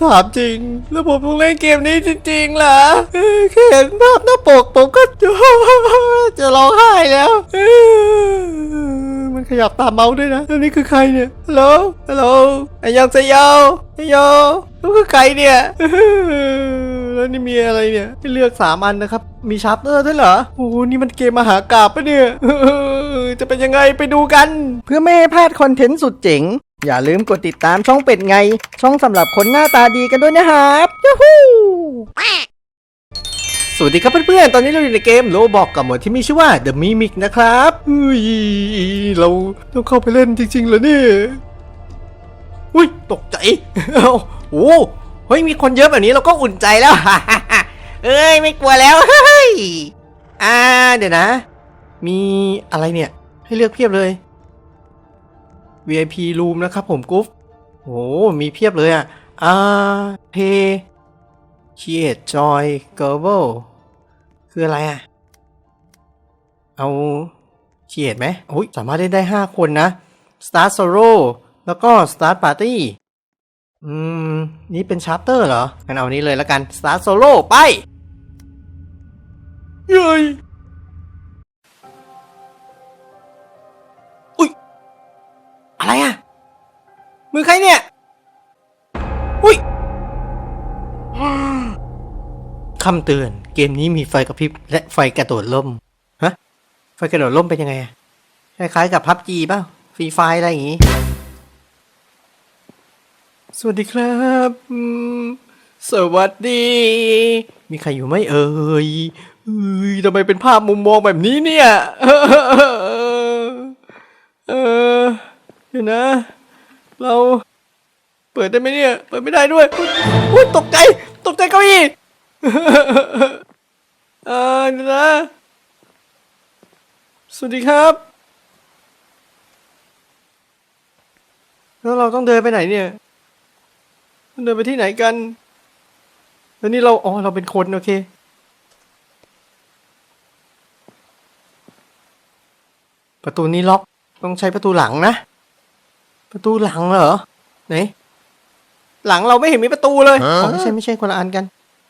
ถามจริง แล้วผมต้องเล่นเกมนี้จริงๆเหรอเออแค่เห็นภาพหน้าปกผมก็จะจะร้องไห้แล้วมันขยับตามเมาส์ด้วยนะแล้วนี่คือใครเนี่ยฮัลโหลฮัลโหลไอยองเซโยไอยองแล้วคือใครเนี่ยแล้วนี่มีอะไรเนี่ยให้เลือกสามอันนะครับ มีชาร์ปเตอร์ด้วยเหรอ โอ้โห นี่มันเกมมหากาบปะเนี่ย จะเป็นยังไงไปดูกัน เพื่อไม่ให้พลาดคอนเทนต์สุดเจ๋ง อย่าลืมกดติดตามช่องเป็ดไง ช่องสำหรับคนหน้าตาดีกันด้วยนะครับยูฮูสวัสดีครับเพื่อนๆ ตอนนี้เราอยู่ในเกมโลบอกกับหมวดที่มีชื่อว่า The Mimic นะครับเฮ้ยเราต้องเข้าไปเล่นจริงๆเหรอเนี่ยอุ้ยตกใจเอ้าโอ้เฮ้ยมีคนเยอะแบบนี้เราก็อุ่นใจแล้ว เอ้ยไม่กลัวแล้วเฮ้ยอ่าเดี๋ยวนะ มีอะไรเนี่ย ให้เลือกเพียบเลย VIP room นะครับผมกุ๊ฟโอ้มีเพียบเลยอะอ่าเพ Create Joy Global คืออะไรอะ เอา Create ไหมโอ้ยสามารถเล่นได้ 5 คนนะ Start Solo แล้วก็ Start Party อืม นี่เป็น Chapter เหรองั้นเอานี้เลยแล้วกัน Start Solo ไป เย้ยอุ้ย อะไรอะ มือใครเนี่ย อุ้ยคำเตือนเกมนี้มีไฟกระพริบและไฟกระโดดล่ม ฮะ ไฟกระโดดล่มเป็นยังไงอะคล้ายๆกับพับจีป่ะฟรีไฟอะไรอย่างงี้ สวัสดีครับอืมสวัสดี มีใครอยู่ไหมเอ่ยเอ้ยทำไมเป็นภาพมุมมองแบบนี้เนี่ย เออ เดี๋ยวนะ เราเปิดได้ไหมเนี่ย เปิดไม่ได้ด้วยอุ้ยตกใจ ตกใจเก้าอี้เออเดี๋ยวนะ สวัสดีครับ แล้วเราต้องเดินไปไหนเนี่ยเดินไปที่ไหนกัน แล้วนี่เรา อ๋อ เราเป็นคนโอเคประตูนี้ล็อกต้องใช้ประตูหลังนะ ประตูหลังเหรอไหนหลังเราไม่เห็นมีประตูเลยอ๋อไม่ใช่ไม่ใช่คนละอันกัน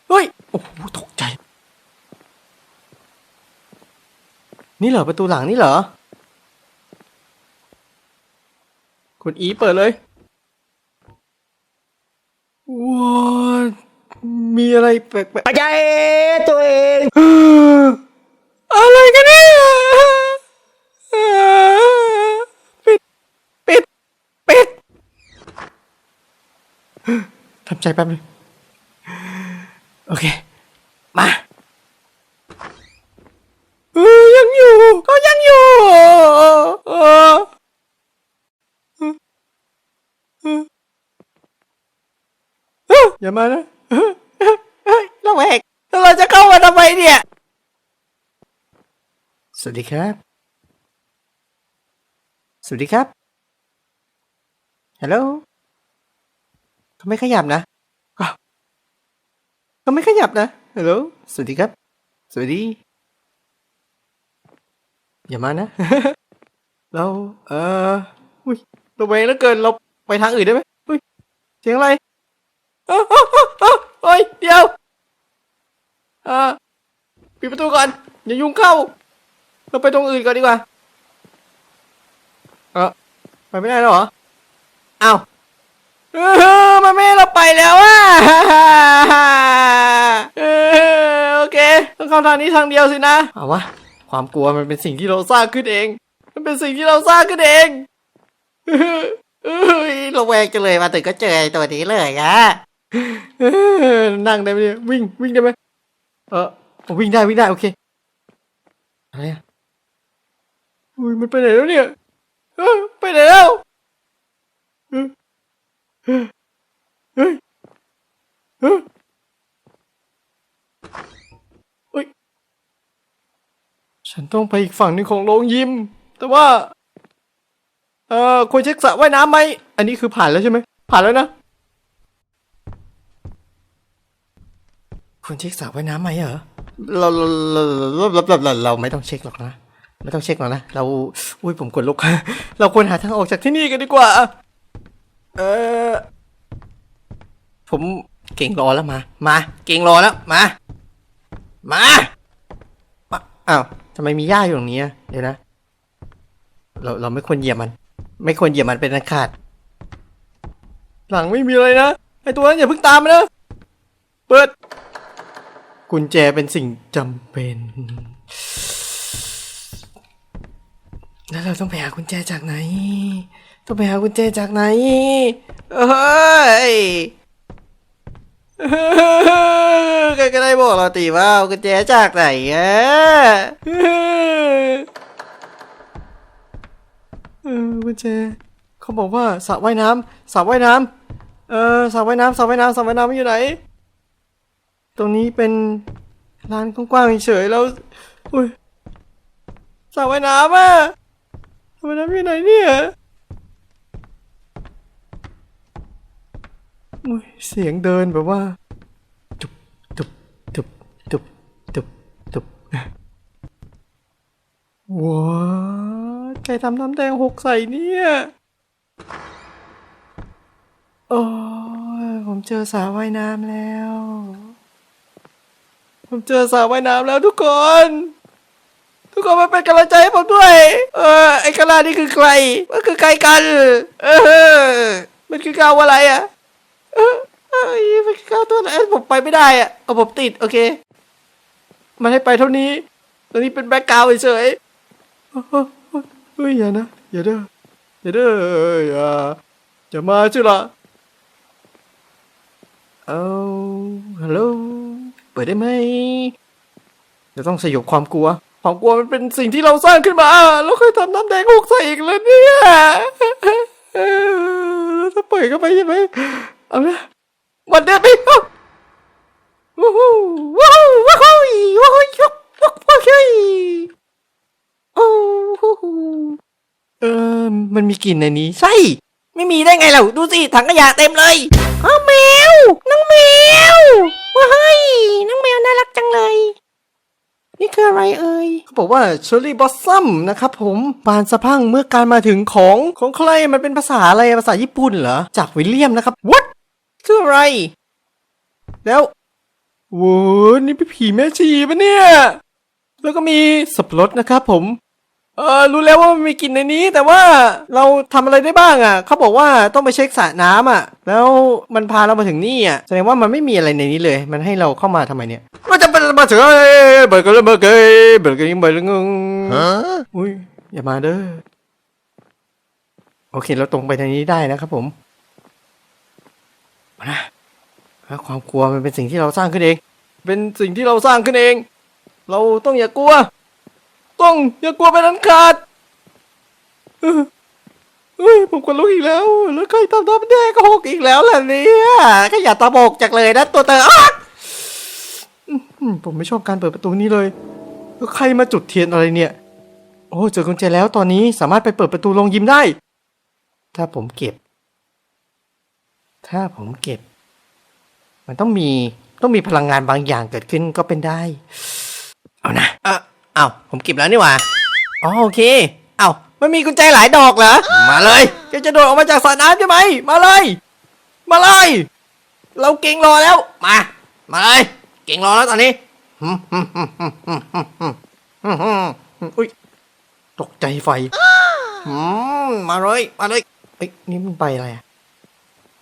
เฮ้ยโอ้โหตกใจ นี่เหรอประตูหลังนี่เหรอคุณอีเปิดเลยว้าวมีอะไรแปลกปัจจัยตัวเองๆอะไรกันเนี่ยปิด ปิด ปิดทำ ใจแป๊บนึงโอเค มาเออยังอยู่ก็ยังอยู่เอออย่ามานะเราแหกเราจะเข้ามาทำไมเนี่ย สวัสดีครับ สวัสดีครับ ฮัลโหล ไม่ขยับนะอ้าวเขาไม่ขยับนะฮัลโหลสวัสดีครับ สวัสดี อย่ามานะ เรา เอออุ้ยระแวงแล้วเกิน เราไปทางอื่นได้ไหมอุ้ยเสียงอะไรเอ้าเฮ้ยเดี๋ยวอ่าปิดประตูก่อน อย่ายุ่งเข้า เราไปตรงอื่นก่อนดีกว่า เออไปไม่ได้แล้วเหรอ อ้าว เออมันไม่ให้เราไปแล้วอะเออโอเคต้องเข้าทางนี้ทางเดียวสินะเอาวะความกลัวมันเป็นสิ่งที่เราสร้างขึ้นเอง มันเป็นสิ่งที่เราสร้างขึ้นเองเอ้ยเราแวงจังเลยมาถึงก็เจอไอ้ตัวนี้เลยอะเออนั่งได้ไหมเนี่ยวิ่งวิ่งได้ไหมเออวิ่งได้วิ่งได้โอเคอะไรอะอุ้ยมันไปไหนแล้วเนี่ยเออไปไหนแล้วเออ เฮ้ยเฮ้ยฉันต้องไปอีกฝั่งหนึ่งของโรงยิม แต่ว่า เออควรเช็คสระว่ายน้ำไหม อันนี้คือผ่านแล้วใช่ไหม ผ่านแล้วนะควรเช็คสระว่ายน้ำไหมเหรอเราเราเราเราเราเราเราไม่ต้องเช็คหรอกนะ ไม่ต้องเช็คหรอกนะ เรา อุ้ยผมกดลุกเราควรหาทางออกจากที่นี่กันดีกว่า เออ ผมเก่งรอแล้วมา มา เก่งรอแล้วมา มามาอ้าวทำไมมีหญ้าอยู่ตรงนี้อะเดี๋ยวนะ เราเราไม่ควรเหยียบมัน ไม่ควรเหยียบมันเป็นอันขาด หลังไม่มีอะไรนะไอตัวนั้นอย่าเพิ่งตามมานะ เปิด กุญแจเป็นสิ่งจำเป็น แล้วเราต้องไปหากุญแจจากไหน ต้องไปหากุญแจจากไหนเฮ้ยใครก็ได้บอกเราตีว่าเอากุญแจจากไหนอะเออกุญแจเขาบอกว่าสระว่ายน้ำสระว่ายน้ำเออสระว่ายน้ำสระว่ายน้ำสระว่ายน้ำอยู่ไหน ตรงนี้เป็นร้านกว้างๆเฉยแล้วอุ้ยสระว่ายน้ำอะสระว่ายน้ำอยู่ไหนเนี่ยอุ้ย เสียงเดินแบบว่าจุบจุบจุบจุบจุบจุบว้าใครทำน้ำแดงหกใส่เนี่ยโอ้ยผมเจอสระว่ายน้ำแล้ว ผมเจอสระว่ายน้ำแล้วทุกคน ทุกคนมาเป็นกำลังใจให้ผมด้วย เออไอ้กะลานี่คือใคร มันคือใครกัน เออ มันคือกาวอะไรอะ เออเอ้ยมันคือก้าวตัวไหนผมไปไม่ได้อะเอาผมติด โอเค มันให้ไปเท่านี้ตัวนี้เป็นแบ็กกราวด์เฉยเฮ้ยเฮ้ยอย่านะ อย่าเด้ออย่าเด้ออย่าอย่ามาชื่อละเอาฮัลโหลเปิดได้ไหมเราต้องสยบความกลัว ความกลัวมันเป็นสิ่งที่เราสร้างขึ้นมาเราเคยทำน้ำแดงหกใส่อีกแล้วเนี่ยถ้าเปิดเข้าไปใช่ไหม เอาละวันเดินไปเอ้าว้าวว้าวว้าวว้าวว้าวว้าวว้าวโอ้โหเออมันมีกลิ่นในนี้ใช่ไม่มีได้ไงเราดูสิถังขยะเต็มเลยอ้าวแมวน้องแมวว้ายน้องแมวน่ารักจังเลย นี่คืออะไรเอ่ยเขาบอกว่าเชอร์รี่บอสซัมนะครับผมบานสะพรังเมื่อการมาถึงของของใครมันเป็นภาษาอะไรภาษาญี่ปุ่นเหรอจากวิลเลียมนะครับ what คืออะไร แล้วโว้ยนี่เป็นผีแม่ชีปะเนี่ย แล้วก็มีสับปะรดนะครับผม เออรู้แล้วว่ามันมีกลิ่นในนี้ แต่ว่าเราทำอะไรได้บ้างอะ เขาบอกว่าต้องไปเช็คสระน้ำอะ แล้วมันพาเรามาถึงนี่อะ แสดงว่ามันไม่มีอะไรในนี้เลย มันให้เราเข้ามาทำไมเนี่ยมันจะเป็นมาเถอะเบิร์กเกอร์เบิร์กเกอร์เบิร์กเกอร์เบิร์กเกอร์อุ้ยอย่ามาเด้อ โอเค เราตรงไปทางนี้ได้นะครับผมมานะ ความกลัวมันเป็นสิ่งที่เราสร้างขึ้นเอง เป็นสิ่งที่เราสร้างขึ้นเอง เราต้องอย่ากลัว ต้องอย่ากลัวเป็นอันขาดเฮ้ยผมกลัวลุกอีกแล้ว แล้วใครทำน้ำแดงก็หกอีกแล้วล่ะเนี่ยก็อย่าตาบกจากเลยนะตัวเตออ๊ะผมไม่ชอบการเปิดประตูนี้เลยแล้วใครมาจุดเทียนอะไรเนี่ย โอ้เจอกุญแจแล้วตอนนี้สามารถไปเปิดประตูโรงยิมได้ ถ้าผมเก็บ ถ้าผมเก็บ มันต้องมีต้องมีพลังงานบางอย่างเกิดขึ้นก็เป็นได้ เอานะ เออเอาผมเก็บแล้วนี่หว่า อ๋อโอเค เอาไม่มีกุญแจหลายดอกเหรอ มาเลยแกจะโดดออกมาจากสระน้ำใช่ไหม มาเลย มาเลย เราเก่งรอแล้ว มา มาเลย เก่งรอแล้วตอนนี้อุ้ยตกใจไฟมาเลย มาเลยเอ้ยนี่มึงไปอะไรอะ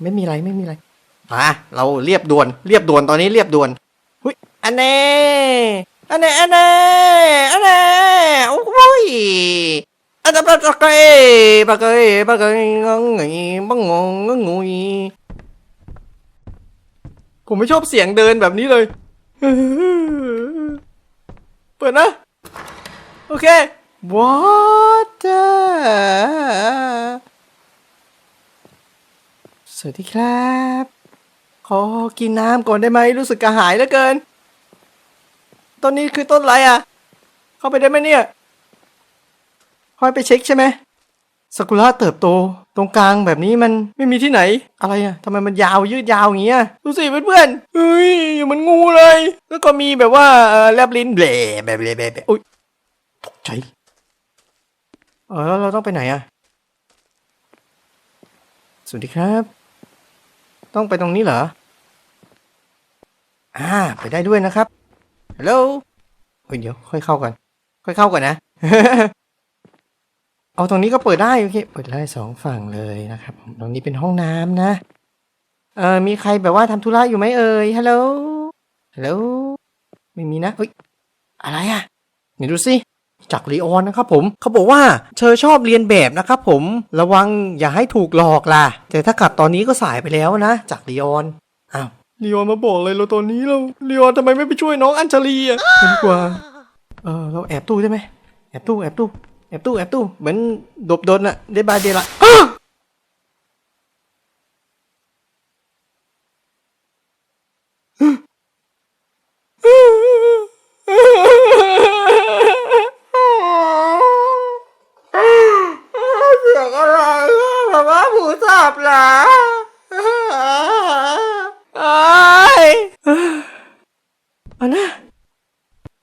ไม่มีอะไรไม่มีอะไร มาเราเรียบด่วนเรียบด่วนตอนนี้เรียบด่วนหุยอันแน่อันแน่อันแน่อันแน่โอ้ยอันนั้นปะเกยปะเกยปะเกยงงงบังงงงงผมไม่ชอบเสียงเดินแบบนี้เลย เปิดนะ โอเค water สวัสดีครับ ขอกินน้ำก่อนได้ไหมรู้สึกกระหายเหลือเกิน ต้นนี้คือต้นอะไรอะ เข้าไปได้ไหมเนี่ยคอยไปเช็คใช่ไหมสกุระเติบโต ตรงกลางแบบนี้มันไม่มีที่ไหน อะไรอะทำไมมันยาวยืดยาวอย่างเงี้ยดูสิเพื่อนๆเฮ้ยเหมันงูเลย แล้วก็มีแบบว่าแลบลิ้นเบลแบบเบลแบบอุ้ยตกใจเออแล้วเราต้องไปไหนอะสวัสดีครับ ต้องไปตรงนี้เหรอ อ่า ไปได้ด้วยนะครับฮัลโหลเฮ้ยเดี๋ยวค่อยเข้าก่อนค่อยเข้าก่อนนะ เอาตรงนี้ก็เปิดได้โอเค เปิดได้สองฝั่งเลยนะครับ ตรงนี้เป็นห้องน้ำนะ เออมีใครแบบว่าทำธุระอยู่ไหมเอ่ยฮัลโหลฮัลโหลไม่มีนะเฮ้ย อะไรอะไหนดูสิจากลีออนนะครับผมเขาบอกว่าเธอชอบเรียนแบบนะครับผมระวังอย่าให้ถูกหลอกล่ะ แต่ถ้ากลับตอนนี้ก็สายไปแล้วนะ จากลีออน ลีออนมาบอกเลยเราตอนนี้เราลีออนทำไมไม่ไปช่วยน้องอัญชลีอะดีกว่าเออเราแอบตู้ได้ไหมแอบตู้แอบตู้แอบตู้แอบตู้เหมือนดบดนอะได้บายเดละอ้าเสียงอะไรแบบว่าผูสับหรอไอ้เอานะ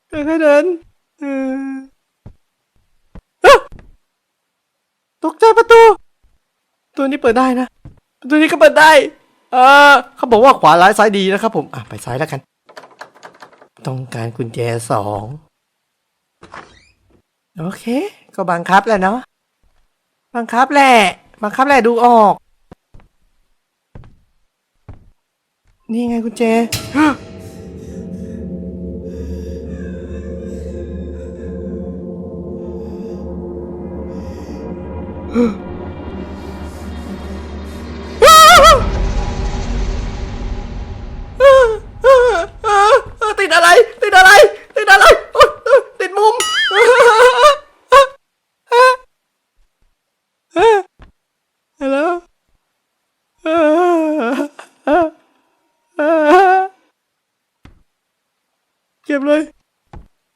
ค่อยๆเดินเอออ๊ะตกใจประตู ตัวนี้ เปิดได้นะตัวนี้ก็เปิดได้ เออเขาบอกว่าขวาร้ายซ้ายดีนะครับผม อะไปซ้ายแล้วกัน ต้องการกุญแจสอง โอเค ก็บังคับแหละเนาะ บังคับแหละ บังคับแหละดูออก นี่ไงกุญแจติด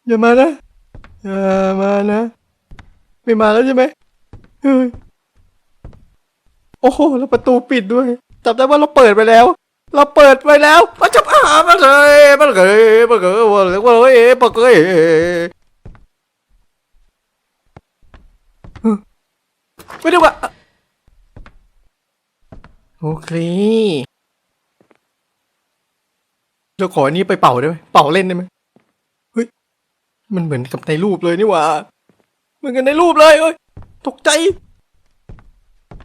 อย่ามานะ อย่ามานะ ไม่มาแล้วใช่ไหมเฮ้ยโอ้โหแล้วประตูปิดด้วยจำได้ว่าเราเปิดไปแล้ว เราเปิดไปแล้วมันจะอ่ามันเลยมันเลยมันเลยมันเลยมันเลยมันเลยไม่ได้ว่าโอเคเราขออันนี้ไปเป่าได้ไหมเป่าเล่นได้ไหม มันเหมือนกับในรูปเลยนี่หว่าเหมือนกันในรูปเลยเอ้ยตกใจ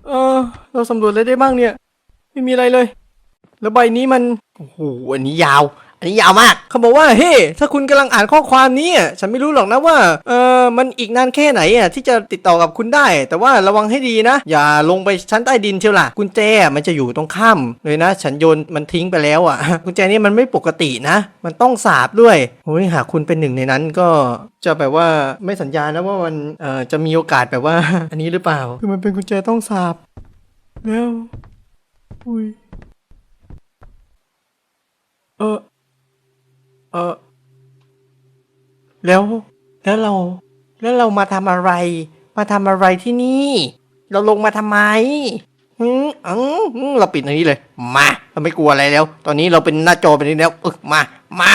เออ เราสำรวจอะไรได้บ้างเนี่ย ไม่มีอะไรเลย แล้วใบนี้มัน โอ้โห อันนี้ยาว อันนี้ยาวมากเขาบอกว่าเฮ้ถ้าคุณกำลังอ่านข้อความนี้อะฉันไม่รู้หรอกนะว่าเออมันอีกนานแค่ไหนอะที่จะติดต่อกับคุณได้ แต่ว่าระวังให้ดีนะ อย่าลงไปชั้นใต้ดินเชียวล่ะกุญแจอะมันจะอยู่ตรงข้ามเลยนะ ฉันโยนมันทิ้งไปแล้วอะกุญแจนี่มันไม่ปกตินะ มันต้องสาบด้วยโอ้ยหากคุณเป็นหนึ่งในนั้นก็จะแบบว่าไม่สัญญานะว่ามันเออจะมีโอกาสแบบว่า อันนี้หรือเปล่าคือมันเป็นกุญแจต้องสาบแล้วอุ้ยเออ เออแล้ว แล้วเรา แล้วเรามาทำอะไร มาทำอะไรที่นี่ เราลงมาทำไมอืมอืมเราปิดอันนี้เลย มา เราไม่กลัวอะไรแล้ว ตอนนี้เราเป็นหน้าจอเป็นนี้แล้วเออมา มา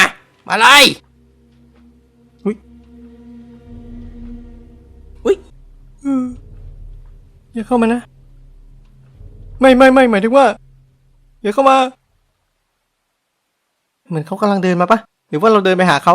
มาเลยอุ้ยอุ้ยเอออย่าเข้ามานะ ไม่ไม่ไม่หมายถึงว่า อย่าเข้ามา เหมือนเขากำลังเดินมาปะ หรือว่าเราเดินไปหาเขา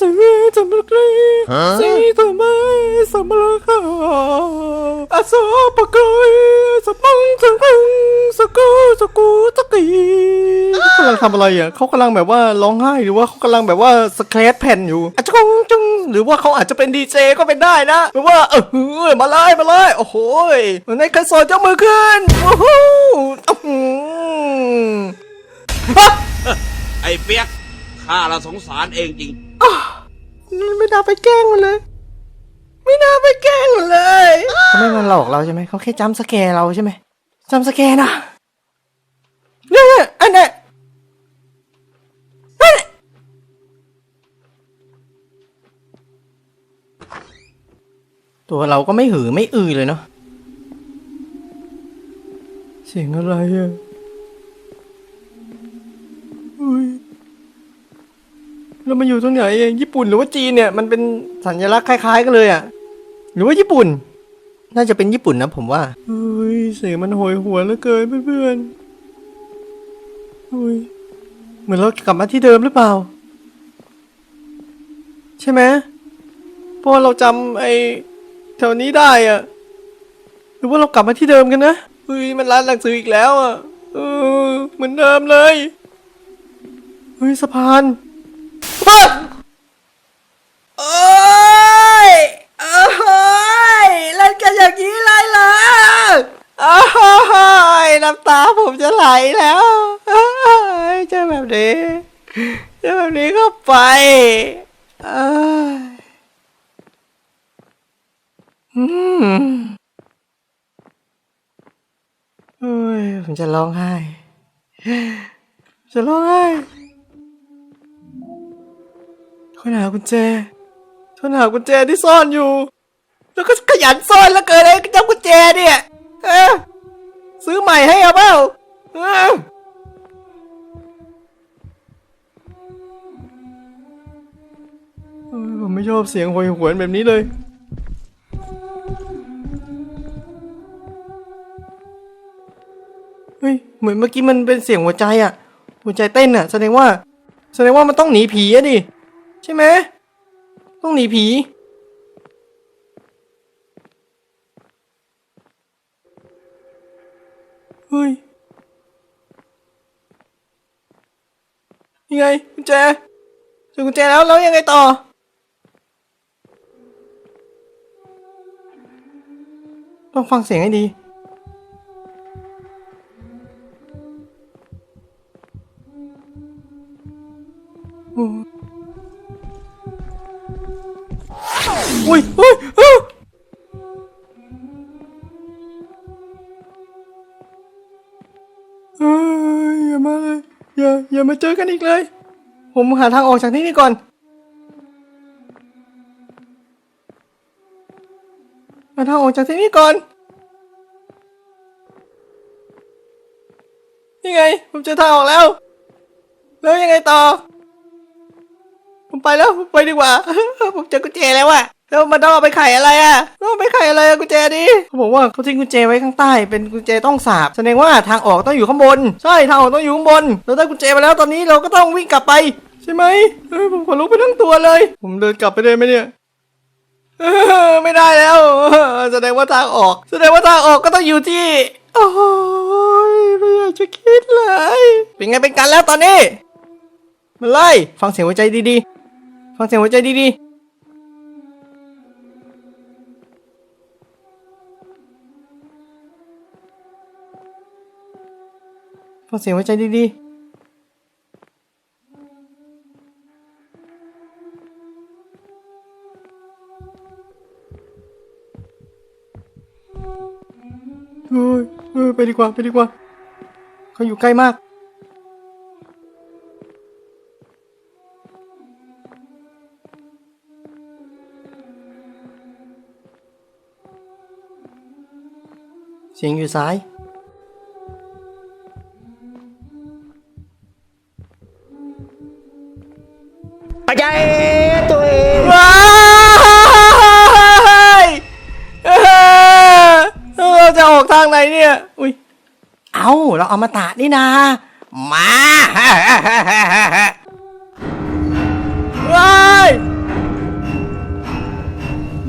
สิจำเป็นเลยสิทำไมสมรคาอาสาปะกายสมังสังคังสกูสกูตะกีำลังทำอะไรอะเขากำลังแบบว่าร้องไห้หรือว่าเขากำลังแบบว่าสแครปแผ่นอยู่อะจงจงหรือว่าเขาอาจจะเป็นดีเจก็เป็นได้นะหรือว่าเออเฮ้ยมาเลยมาเลยโอ้โหยในคันโซนยกมือขึ้นโอ้โหอื้อหือฮะไอ้เปียกข้าละสงสารเองจริงไม่น่าไปแกล้งมันเลย ไม่น่าไปแกล้งมันเลยเขาไม่มาหลอกเราใช่ไหมเขาแค่จำสแกร์เราใช่ไหมจำสแกร์นะเนี่ยอันเนี้ยอันเนี้ย ตัวเราก็ไม่หือไม่อือเลยเนาะเสียงอะไรอะอุ้ยแล้วมันอยู่ตรงไหนเองญี่ปุ่นหรือว่าจีนเนี่ยมันเป็นสัญลักษณ์คล้าย ๆ กันเลยอะหรือว่าญี่ปุ่น น่าจะเป็นญี่ปุ่นนะผมว่าเฮ้ยเสียงมันโหยหวนเหลือเกินเพื่อนๆเฮ้ยเหมือนเรากลับมาที่เดิมหรือเปล่า ใช่ไหมเพราะว่าเราจำไอ้ แถวนี้ได้อะหรือว่าเรากลับมาที่เดิมกันนะเฮ้ยมันร้านหนังสืออีกแล้วอะเออเหมือนเดิมเลยเฮ้ยสะพานว้าโอ้ยโอ้ยเล่นกันอย่างนี้เลยเหรอโอ้ยน้ำตาผมจะไหลแล้วเจอแบบนี้เจอแบบนี้ก็ไปเอ้ย อืมโอ้ยผมจะร้องไห้ จะร้องไห้คนหากุญแจคนหากุญแจที่ซ่อนอยู่ แล้วก็ขยันซ่อนแล้วเกินไอ้เจ้ากุญแจเนี่ยเออซื้อใหม่ให้เอาเปล่าเออผมไม่ชอบเสียงโหยหวนแบบนี้เลย เฮ้ยเหมือนเมื่อกี้มันเป็นเสียงหัวใจอะหัวใจเต้นอะแสดงว่า แสดงว่ามันต้องหนีผีอะดิใช่ไหมต้องหนีผีเฮ้ยยังไงกุญแจเจอกุญแจแล้วแล้วยังไงต่อต้องฟังเสียงให้ดี อีกเลย ผมหาทางออกจากที่นี่ก่อน หาทางออกจากที่นี่ก่อนนี่ไง ผมเจอทางออกแล้ว แล้วยังไงต่อ ผมไปแล้ว ผมไปดีกว่า ผมเจอกุญแจแล้วอะ แล้วมันต้องเอาไปไขอะไรอะต้องเอาไปไขอะไรอะกุญแจดิเขาบอกว่าเขาทิ้งกุญแจไว้ข้างใต้ เป็นกุญแจต้องสาบแสดงว่าทางออกต้องอยู่ข้างบน ใช่ทางออกต้องอยู่ข้างบน เราได้กุญแจมาแล้วตอนนี้เราก็ต้องวิ่งกลับไป ใช่ไหมเฮ้ยผมขนลุกไปทั้งตัวเลย ผมเดินกลับไปได้ไหมเนี่ยเออไม่ได้แล้วเออแสดงว่าทางออก แสดงว่าทางออกก็ต้องอยู่ที่ โอ้ยไม่อยากจะคิดเลย เป็นไงเป็นกันแล้วตอนนี้มาไล่ฟังเสียงหัวใจดีๆ ฟังเสียงหัวใจดีๆ ฟังเสียงหัวใจดีๆเฮ้ยเฮ้ยไปดีกว่า ไปดีกว่า เขาอยู่ใกล้มากเสียงอยู่ซ้าย ไหนเนี่ย อุ้ย เอาเราเอามาตานี่นา มาว้าย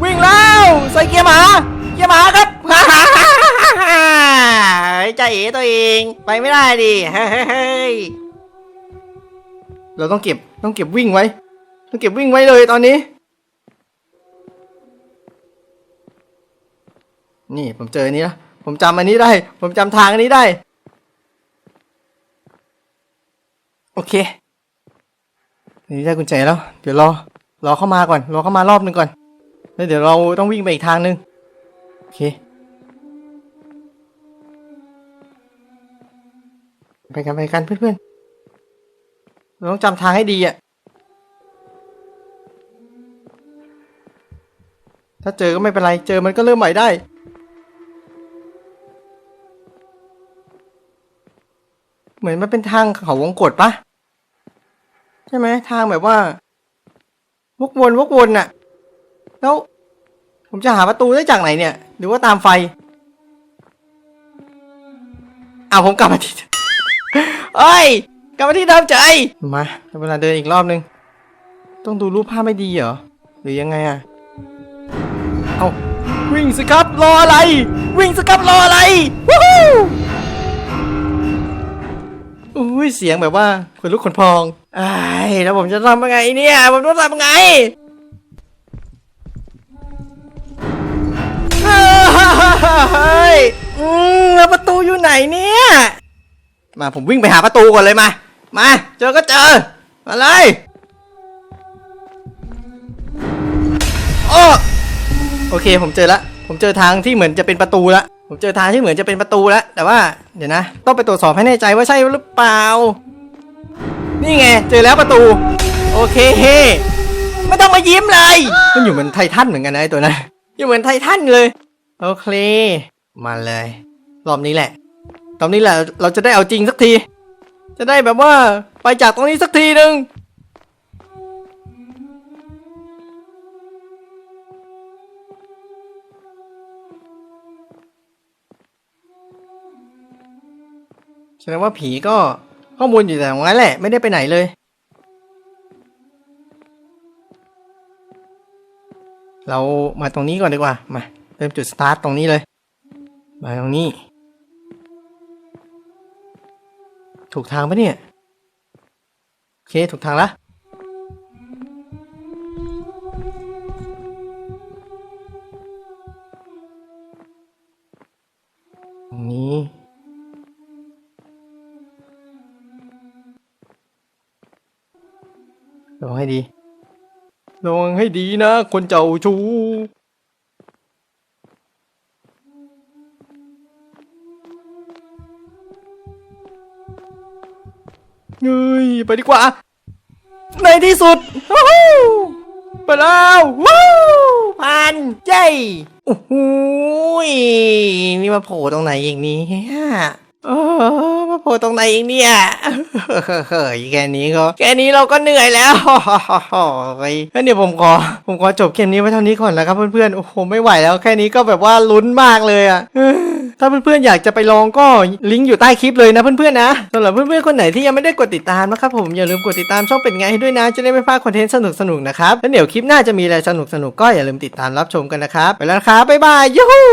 วิ่งแล้ว ใส่เกียร์หมา เกียร์หมาครับใจเอ๋ตัวเอง ไปไม่ได้ดิเฮ้ยเราต้องเก็บต้องเก็บวิ่งไว้ ต้องเก็บวิ่งไว้เลยตอนนี้ นี่ผมเจออันนี้แล้ว ผมจำอันนี้ได้ ผมจำทางอันนี้ได้ โอเค นี่ได้กุญแจแล้ว เดี๋ยวรอ รอเข้ามาก่อน รอเข้ามารอบหนึ่งก่อน แล้วเดี๋ยวเราต้องวิ่งไปอีกทางหนึ่งโอเค ไปกันไปกันเพื่อนๆ เราต้องจำทางให้ดีอะ ถ้าเจอก็ไม่เป็นไร เจอมันก็เริ่มใหม่ได้ เหมือนมันเป็นทางเขาวงกดปะใช่ไหมทางแบบว่า วกวนวกวนน่ะ แล้ว ผมจะหาประตูได้จากไหนเนี่ย หรือว่าตามไฟอ้าวผมกลับมาที่เอ้ย กลับมาที่เดิมใจมาเวลาเดินอีกรอบนึง ต้องดูรูปภาพไม่ดีเหรอ หรือยังไงอะเอาวิ่งสิครับรออะไร วิ่งสิครับรออะไรวู้ฮู้ อุ้ยเสียงแบบว่าขนลุกขนพองไอ้แล้วผมจะทำยังไงเนี่ย ผมต้องทำยังไงเฮ้ยอืมแล้วประตูอยู่ไหนเนี่ย มาผมวิ่งไปหาประตูก่อนเลยมา มา เจอก็เจอ มาเลยโอ้โอเคผมเจอละ ผมเจอทางที่เหมือนจะเป็นประตูละ ผมเจอทางที่เหมือนจะเป็นประตูและแต่ว่าเดี๋ยวนะ ต้องไปตรวจสอบให้แน่ใจว่าใช่หรือเปล่า นี่ไง เจอแล้วประตู โอเคเฮไม่ต้องมายิ้มเลย มันอยู่เหมือนไททันเหมือนกันนะไอตัวนั้นอยู่เหมือนไททันเลย โอเค มาเลย รอบนี้แหละรอบนี้แหละ เราจะได้เอาจริงสักที จะได้แบบว่าไปจากตรงนี้สักทีหนึ่ง แสดงว่าผีก็ข้อมูลอยู่แต่ตรงนั้นแหละ ไม่ได้ไปไหนเลย เรามาตรงนี้ก่อนดีกว่า มาเริ่มจุดสตาร์ทตรงนี้เลย มาตรงนี้ ถูกทางปะเนี่ย โอเค ถูกทางละ ให้ดีระวังให้ดีนะ คนเจ้าชู้เฮ้ยไปดีกว่า ในที่สุดวู้ฮู้ไปแล้ววู้ผ่านเจ้โอ้โหยนี่มาโผล่ตรงไหนอย่างนี้เออ มาโผล่ตรงไหนอีกเนี่ยเฮ้ยแค่นี้ก็แค่นี้เราก็เหนื่อยแล้วเฮ้ยงั้นเดี๋ยวผมขอ ผมขอจบเกมนี้ไว้เท่านี้ก่อนแล้วครับเพื่อนๆ โอ้โหไม่ไหวแล้วแค่นี้ก็แบบว่าลุ้นมากเลยอะถ้าเพื่อนๆอยากจะไปลองก็ลิงก์อยู่ใต้คลิปเลยนะเพื่อนๆนะสำหรับเพื่อนๆคนไหนที่ยังไม่ได้กดติดตามนะครับผมอย่าลืมกดติดตามช่องเป็นไงให้ด้วยนะจะได้ไม่พลาดคอนเทนต์สนุกๆนะครับแล้วเดี๋ยวคลิปหน้าจะมีอะไรสนุกๆก็อย่าลืมติดตามรับชมกันนะครับไปแล้วครับบ๊ายบายยูฮู